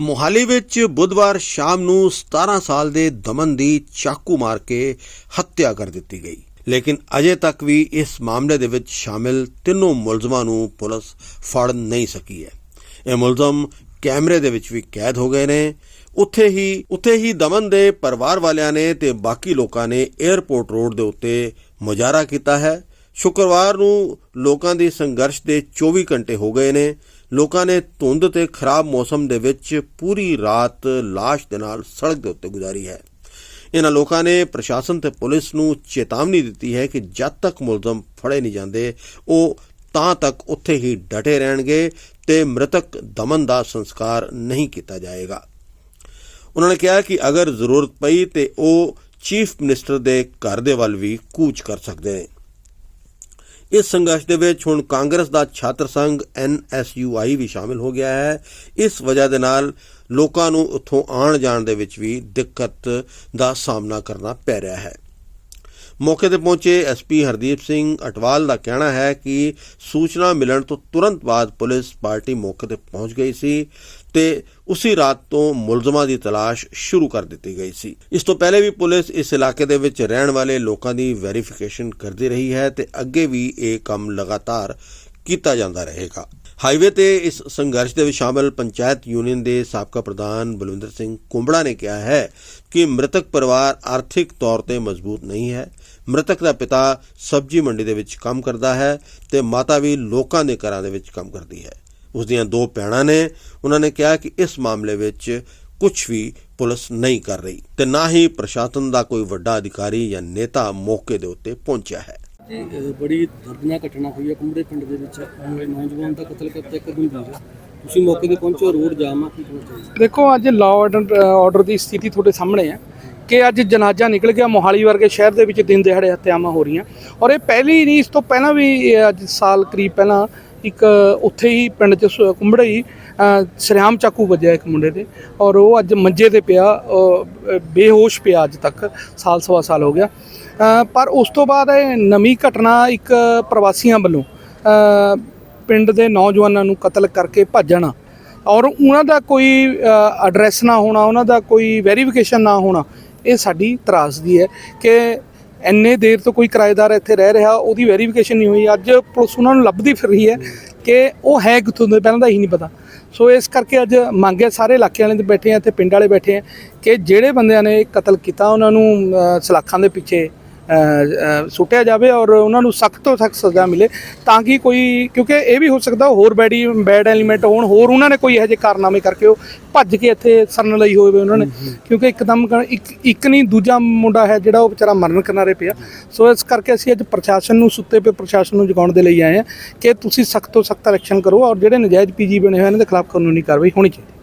ਮੁਹਾਲੀ ਵਿੱਚ ਬੁੱਧਵਾਰ ਸ਼ਾਮ ਨੂੰ 17 ਸਾਲ ਦੇ ਦਮਨ ਦੀ ਚਾਕੂ ਮਾਰ ਕੇ ਹੱਤਿਆ ਕਰ ਦਿੱਤੀ ਗਈ। ਲੇਕਿਨ ਅਜੇ ਤੱਕ ਵੀ ਇਸ ਮਾਮਲੇ ਦੇ ਵਿੱਚ ਸ਼ਾਮਿਲ ਤਿੰਨੋਂ ਮੁਲਜ਼ਮਾਂ ਨੂੰ ਪੁਲਿਸ ਫੜ ਨਹੀਂ ਸਕੀ ਹੈ। ਇਹ ਮੁਲਜ਼ਮ ਕੈਮਰੇ ਦੇ ਵਿੱਚ ਵੀ ਕੈਦ ਹੋ ਗਏ ਨੇ। ਉੱਥੇ ਹੀ ਉੱਥੇ ਹੀ ਦਮਨ ਦੇ ਪਰਿਵਾਰ ਵਾਲਿਆਂ ਨੇ ਤੇ ਬਾਕੀ ਲੋਕਾਂ ਨੇ 에ਅਰਪੋਰਟ ਰੋਡ ਦੇ ਉੱਤੇ ਮੁਜ਼ਾਹਰਾ ਕੀਤਾ ਹੈ। ਸ਼ੁੱਕਰਵਾਰ ਨੂੰ ਲੋਕਾਂ ਦੀ ਸੰਘਰਸ਼ ਦੇ 24 ਘੰਟੇ ਹੋ ਗਏ ਨੇ। ਲੋਕਾਂ ਨੇ ਧੁੰਦ ਤੇ ਖਰਾਬ ਮੌਸਮ ਦੇ ਵਿੱਚ ਪੂਰੀ ਰਾਤ ਲਾਸ਼ ਦੇ ਨਾਲ ਸੜਕ ਦੇ ਉੱਤੇ ਗੁਜ਼ਾਰੀ ਹੈ। ਇਹਨਾਂ ਲੋਕਾਂ ਨੇ ਪ੍ਰਸ਼ਾਸਨ ਤੇ ਪੁਲਿਸ ਨੂੰ ਚੇਤਾਵਨੀ ਦਿੱਤੀ ਹੈ ਕਿ ਜਦ ਤੱਕ ਮੁਲਜ਼ਮ ਫੜੇ ਨਹੀਂ ਜਾਂਦੇ, ਉਹ ਤਾਂ ਤੱਕ ਉੱਥੇ ਹੀ ਡਟੇ ਰਹਿਣਗੇ ਤੇ ਮ੍ਰਿਤਕ ਦਮਨ ਦਾ ਸੰਸਕਾਰ ਨਹੀਂ ਕੀਤਾ ਜਾਏਗਾ। ਉਹਨਾਂ ਨੇ ਕਿਹਾ ਕਿ ਅਗਰ ਜ਼ਰੂਰਤ ਪਈ ਤੇ ਉਹ ਚੀਫ ਮਿਨਿਸਟਰ ਦੇ ਘਰ ਦੇ ਵੱਲ ਵੀ ਕੂਚ ਕਰ ਸਕਦੇ ਨੇ। ਇਸ ਸੰਘਰਸ਼ ਦੇ ਵਿੱਚ ਹੁਣ ਕਾਂਗਰਸ ਦਾ ਛਾਤਰ ਸੰਘ ਐਨਐਸਯੂਆਈ ਵੀ ਸ਼ਾਮਿਲ ਹੋ ਗਿਆ ਹੈ। ਇਸ ਵਜ੍ਹਾ ਦੇ ਨਾਲ ਲੋਕਾਂ ਨੂੰ ਉੱਥੋਂ ਆਉਣ ਜਾਣ ਦੇ ਵਿੱਚ ਵੀ ਦਿੱਕਤ ਦਾ ਸਾਹਮਣਾ ਕਰਨਾ ਪੈ ਰਿਹਾ ਹੈ। ਮੌਕੇ ਤੇ ਪਹੁੰਚੇ ਐਸਪੀ ਹਰਦੀਪ ਸਿੰਘ ਅਟਵਾਲ ਦਾ ਕਹਿਣਾ ਹੈ ਕਿ ਸੂਚਨਾ ਮਿਲਣ ਤੋਂ ਤੁਰੰਤ ਬਾਅਦ ਪੁਲਿਸ ਪਾਰਟੀ ਮੌਕੇ ਤੇ ਪਹੁੰਚ ਗਈ ਸੀ ਤੇ ਉਸੇ ਰਾਤ ਤੋਂ ਮੁਲਜ਼ਮਾਂ ਦੀ ਤਲਾਸ਼ ਸ਼ੁਰੂ ਕਰ ਦਿੱਤੀ ਗਈ ਸੀ। ਇਸ ਤੋਂ ਪਹਿਲੇ ਵੀ ਪੁਲਿਸ ਇਸ ਇਲਾਕੇ ਦੇ ਵਿੱਚ ਰਹਿਣ ਵਾਲੇ ਲੋਕਾਂ ਦੀ ਵੈਰੀਫਿਕੇਸ਼ਨ ਕਰਦੀ ਰਹੀ ਹੈ ਤੇ ਅੱਗੇ ਵੀ ਇਹ ਕੰਮ ਲਗਾਤਾਰ ਕੀਤਾ ਜਾਂਦਾ ਰਹੇਗਾ। ਹਾਈਵੇ ਤੇ ਇਸ ਸੰਘਰਸ਼ ਦੇ ਵਿੱਚ ਸ਼ਾਮਲ ਪੰਚਾਇਤ ਯੂਨੀਅਨ ਦੇ ਸਾਬਕਾ ਪ੍ਰਧਾਨ ਬਲਵਿੰਦਰ ਸਿੰਘ ਕੁੰਬੜਾ ਨੇ ਕਿਹਾ ਹੈ ਕਿ ਮ੍ਰਿਤਕ ਪਰਿਵਾਰ ਆਰਥਿਕ ਤੌਰ ਤੇ ਮਜ਼ਬੂਤ ਨਹੀਂ ਹੈ। ਮ੍ਰਿਤਕ ਦਾ ਪਿਤਾ ਸਬਜ਼ੀ ਮੰਡੀ ਦੇ ਵਿੱਚ ਕੰਮ ਕਰਦਾ ਹੈ ਤੇ ਮਾਤਾ ਵੀ ਲੋਕਾਂ ਦੇ ਘਰਾਂ ਦੇ ਵਿੱਚ ਕੰਮ ਕਰਦੀ ਹੈ। ਉਸ ਦੀਆਂ ਦੋ ਭੈਣਾਂ ਨੇ, ਉਹਨਾਂ ਨੇ ਕਿਹਾ ਕਿ ਇਸ ਮਾਮਲੇ ਵਿੱਚ ਕੁਝ ਵੀ ਪੁਲਿਸ ਨਹੀਂ ਕਰ ਰਹੀ ਤੇ ਨਾ ਹੀ ਪ੍ਰਸ਼ਾਸਨ ਦਾ ਕੋਈ ਵੱਡਾ ਅਧਿਕਾਰੀ ਜਾਂ ਨੇਤਾ ਮੌਕੇ ਦੇ ਉੱਤੇ ਪਹੁੰਚਿਆ ਹੈ। ਜੀ ਬੜੀ ਦਰਦਨਾਕ ਘਟਨਾ ਹੋਈ ਹੈ। ਕੁੰਬੜੇ ਪਿੰਡ ਦੇ ਵਿੱਚ ਨੌਜਵਾਨ ਦਾ ਕਤਲ ਕਰਤਾ ਇੱਕ ਗੰਭੀਰ ਤੁਸੀਂ ਮੌਕੇ ਤੇ ਪਹੁੰਚੋ ਰੋਡ ਜਾਮ ਆ ਕੀ ਚਾਹੀਦਾ ਦੇਖੋ ਅੱਜ ਲਾਅ ਆਰਡਰ ਦੀ ਸਥਿਤੀ ਤੁਹਾਡੇ ਸਾਹਮਣੇ ਹੈ ਕਿ ਅੱਜ ਜਨਾਜ਼ਾ ਨਿਕਲ ਗਿਆ। ਮੋਹਾਲੀ ਵਰਗੇ ਸ਼ਹਿਰ ਦੇ ਵਿੱਚ ਦਿਨ ਦਿਹਾੜੇ ਹੱਤਿਆਵਾਂ ਹੋ ਰਹੀਆਂ। ਔਰ ਇਹ ਪਹਿਲੀ ਨਹੀਂ ਇਸ ਤੋਂ ਪਹਿਲਾਂ ਵੀ ਅੱਜ ਸਾਲ ਕਰੀਬ ਪਹਿਲਾਂ ਇੱਕ ਉੱਥੇ ਹੀ ਪਿੰਡ ਚ ਕੁੰਬੜੇ ਹੀ ਅ, ਸਰਿਆਮ ਚਾਕੂ ਵੱਜਿਆ ਇੱਕ ਮੁੰਡੇ ਦੇ ਔਰ ਉਹ ਅੱਜ ਮੰਜੇ ਤੇ ਪਿਆ ਬੇਹੋਸ਼ ਪਿਆ ਅੱਜ ਤੱਕ। ਸਾਲ ਸਵਾ ਸਾਲ ਹੋ ਗਿਆ। ਪਰ ਉਸ ਤੋਂ ਬਾਅਦ ਇਹ ਨਵੀਂ ਘਟਨਾ ਇੱਕ ਪ੍ਰਵਾਸੀਆਂ ਵੱਲੋਂ ਪਿੰਡ ਦੇ ਨੌਜਵਾਨਾਂ ਨੂੰ ਕਤਲ ਕਰਕੇ ਭੱਜਣਾ। ਔਰ ਉਹਨਾਂ ਦਾ ਕੋਈ ਐਡਰੈਸ ਨਾ ਹੋਣਾ, ਉਹਨਾਂ ਦਾ ਕੋਈ ਵੈਰੀਫਿਕੇਸ਼ਨ ਨਾ ਹੋਣਾ, ਇਹ ਸਾਡੀ ਤਰਾਸਦੀ ਹੈ ਕਿ ਇੰਨੇ ਦੇਰ ਤੋਂ ਕੋਈ ਕਿਰਾਏਦਾਰ ਇੱਥੇ ਰਹਿ ਰਿਹਾ, ਉਹਦੀ ਵੈਰੀਫਿਕੇਸ਼ਨ ਨਹੀਂ ਹੋਈ। ਅੱਜ ਪੁਲਿਸ ਉਹਨਾਂ ਨੂੰ ਲੱਭਦੀ ਫਿਰ ਰਹੀ ਹੈ ਕਿ ਉਹ ਹੈ ਕਿੱਥੋਂ ਦੇ, ਪਹਿਲਾਂ ਦਾ ਹੀ ਨਹੀਂ ਪਤਾ। ਸੋ ਇਸ ਕਰਕੇ ਅੱਜ ਮੰਗੇ ਸਾਰੇ ਇਲਾਕੇ ਵਾਲੇ ਦੇ ਬੈਠੇ ਆ ਤੇ ਪਿੰਡ ਵਾਲੇ ਬੈਠੇ ਆ ਕਿ ਜਿਹੜੇ ਬੰਦਿਆਂ ਨੇ ਕਤਲ ਕੀਤਾ, ਉਹਨਾਂ ਨੂੰ ਸਲਾਖਾਂ ਦੇ ਪਿੱਛੇ ਸੁੱਟਿਆ ਜਾਵੇ ਔਰ ਉਹਨਾਂ ਨੂੰ ਸਖਤ ਤੋਂ ਸਖਤ ਸਜ਼ਾ ਮਿਲੇ ਤਾਂ ਕਿ ਕੋਈ ਕਿਉਂਕਿ ਇਹ ਵੀ ਹੋ ਸਕਦਾ ਹੋਰ ਬੈਡੀ ਬੈਡ ਐਲੀਮੈਂਟ ਹੋਣ ਹੋਰ ਉਹਨਾਂ ਨੇ ਕੋਈ ਇਹੋ ਜਿਹੇ ਕਾਰਨਾਮੇ ਕਰਕੇ ਉਹ ਭੱਜ ਕੇ ਇੱਥੇ ਸਰਨ ਲਈ ਹੋਵੇ ਉਹਨਾਂ ਨੇ। ਕਿਉਂਕਿ ਇੱਕਦਮ ਇੱਕ ਇੱਕ ਨਹੀਂ ਦੂਜਾ ਮੁੰਡਾ ਹੈ ਜਿਹੜਾ ਉਹ ਵਿਚਾਰਾ ਮਰਨ ਕਿਨਾਰੇ ਪਿਆ। ਸੋ ਇਸ ਕਰਕੇ ਅਸੀਂ ਅੱਜ ਪ੍ਰਸ਼ਾਸਨ ਨੂੰ ਸੁੱਤੇ ਪਏ ਪ੍ਰਸ਼ਾਸਨ ਨੂੰ ਜਗਾਉਣ ਦੇ ਲਈ ਆਏ ਹਾਂ ਕਿ ਤੁਸੀਂ ਸਖਤ ਤੋਂ ਸਖਤ ਐਕਸ਼ਨ ਕਰੋ ਔਰ ਜਿਹੜੇ ਨਜਾਇਜ਼ ਪੀਜੀ ਬਣੇ ਹੋਏ ਇਹਨਾਂ ਦੇ ਖਿਲਾਫ ਕਾਨੂੰਨੀ ਕਾਰਵਾਈ ਹੋਣੀ ਚਾਹੀਦੀ।